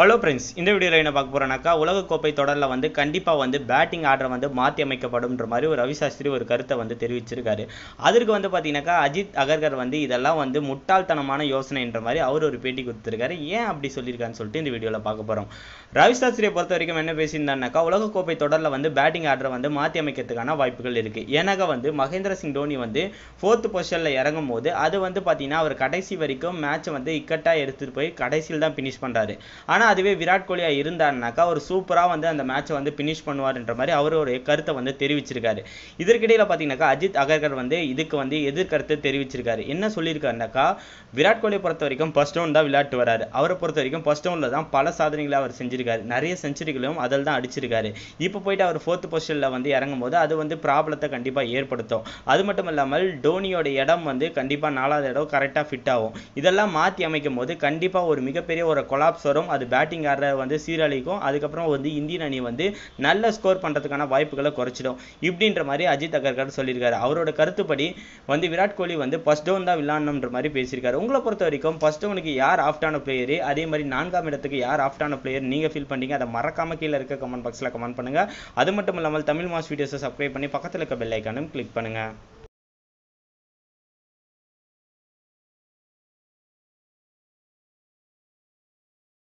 Hello friends இந்த வீடியோவில் என்ன பார்க்க போகிறோம்னாக்கா உலகக்கோப்பை தொடரில் வந்து கண்டிப்பாக வந்து பேட்டிங் ஆர்டரை வந்து மாற்றி அமைக்கப்படும்ன்ற மாதிரி ஒரு ரவி சாஸ்திரி ஒரு கருத்தை வந்து தெரிவிச்சிருக்காரு. அதற்கு வந்து பார்த்தீங்கன்னாக்கா அஜித் அகர்கர் வந்து இதெல்லாம் வந்து முட்டாள்தனமான யோசனைன்ற மாதிரி அவர் ஒரு பேட்டி கொடுத்துருக்காரு. ஏன் அப்படி சொல்லியிருக்காருன்னு சொல்லிட்டு இந்த வீடியோவில் பார்க்க போகிறோம் ரவி சாஸ்திரியை பொறுத்த வரைக்கும் என்ன பேசியிருந்தாருனாக்கா உலகக்கோப்பை தொடரில் வந்து பேட்டிங் ஆர்டரை வந்து மாற்றி அமைக்கிறதுக்கான வாய்ப்புகள் இருக்குது ஏன்னாக்கா வந்து மகேந்திர சிங் தோனி வந்து ஃபோர்த்து பொசிஷனில் இறங்கும் போது அது வந்து பார்த்தீங்கன்னா அவர் கடைசி வரைக்கும் மேட்சை வந்து இக்கட்டாக எடுத்துகிட்டு போய் கடைசியில் தான் ஃபினிஷ் பண்ணுறாரு ஆனால் அதுவே விராட் கோலியாக இருந்தாருனாக்கா ஒரு சூப்பராக வந்து அந்த மேட்சை வந்து ஃபினிஷ் பண்ணுவார்ன்ற மாதிரி அவர் ஒரு கருத்தை வந்து தெரிவிச்சிருக்காரு. இதற்கிடையில் பார்த்தீங்கன்னாக்கா அஜித் அகர்கர் வந்து இதுக்கு வந்து எதிர்கருத்து தெரிவிச்சிருக்காரு. என்ன சொல்லியிருக்காருனாக்கா விராட் கோலியை பொறுத்த வரைக்கும் ஃபர்ஸ்ட் டவுன் தான் விளையாட்டு வராரு. அவரை பொறுத்த வரைக்கும் ஃபர்ஸ்ட் டவுனில் தான் பல சாதனைகளை அவர் செஞ்சிருக்காரு. நிறைய செஞ்சுரிகளும் அதில் தான் அடிச்சிருக்காரு. இப்போ போயிட்டு அவர் ஃபோர்த் பொசிஷனில் வந்து இறங்கும் போது அது வந்து ப்ராப்ளத்தை கண்டிப்பாக ஏற்படுத்தும். அது மட்டும் இல்லாமல் டோனியோட இடம் வந்து கண்டிப்பாக நாலாவது இடம் கரெக்டாக ஃபிட் ஆகும். இதெல்லாம் மாற்றி அமைக்கும் போது கண்டிப்பாக ஒரு மிகப்பெரிய ஒரு கொலாப்ஸ் வரும். அது பேட்டிங் ஆடுற வந்து சீரழிக்கும். அதுக்கப்புறம் வந்து இந்தியன் அணி வந்து நல்ல ஸ்கோர் பண்ணுறதுக்கான வாய்ப்புகளை குறைச்சிடும். இப்படின்ற மாதிரி அஜித் அகர்கர் சொல்லியிருக்காரு. அவரோட கருத்துப்படி வந்து விராட் கோலி வந்து ஃபர்ஸ்ட் டவுன் தான் விளாடணுன்ற மாதிரி பேசியிருக்காரு. உங்களை பொறுத்த வரைக்கும் ஃபர்ஸ்ட் டவுனுக்கு யார் ஆஃப்டான பிளேயரு அதே மாதிரி நான்காம் இடத்துக்கு யார் ஆஃப்டான பிளேயர் நீங்கள் ஃபீல் பண்ணீங்க அதை மறக்காம கீழே இருக்க கமெண்ட் பாக்ஸில் கமெண்ட் பண்ணுங்கள் அது மட்டும் இல்லாமல் தமிழ் மாஸ் வீடியோஸை சப்ஸ்கிரைப் பண்ணி பக்கத்தில் இருக்க பெல் ஐக்கானும் கிளிக் பண்ணுங்கள்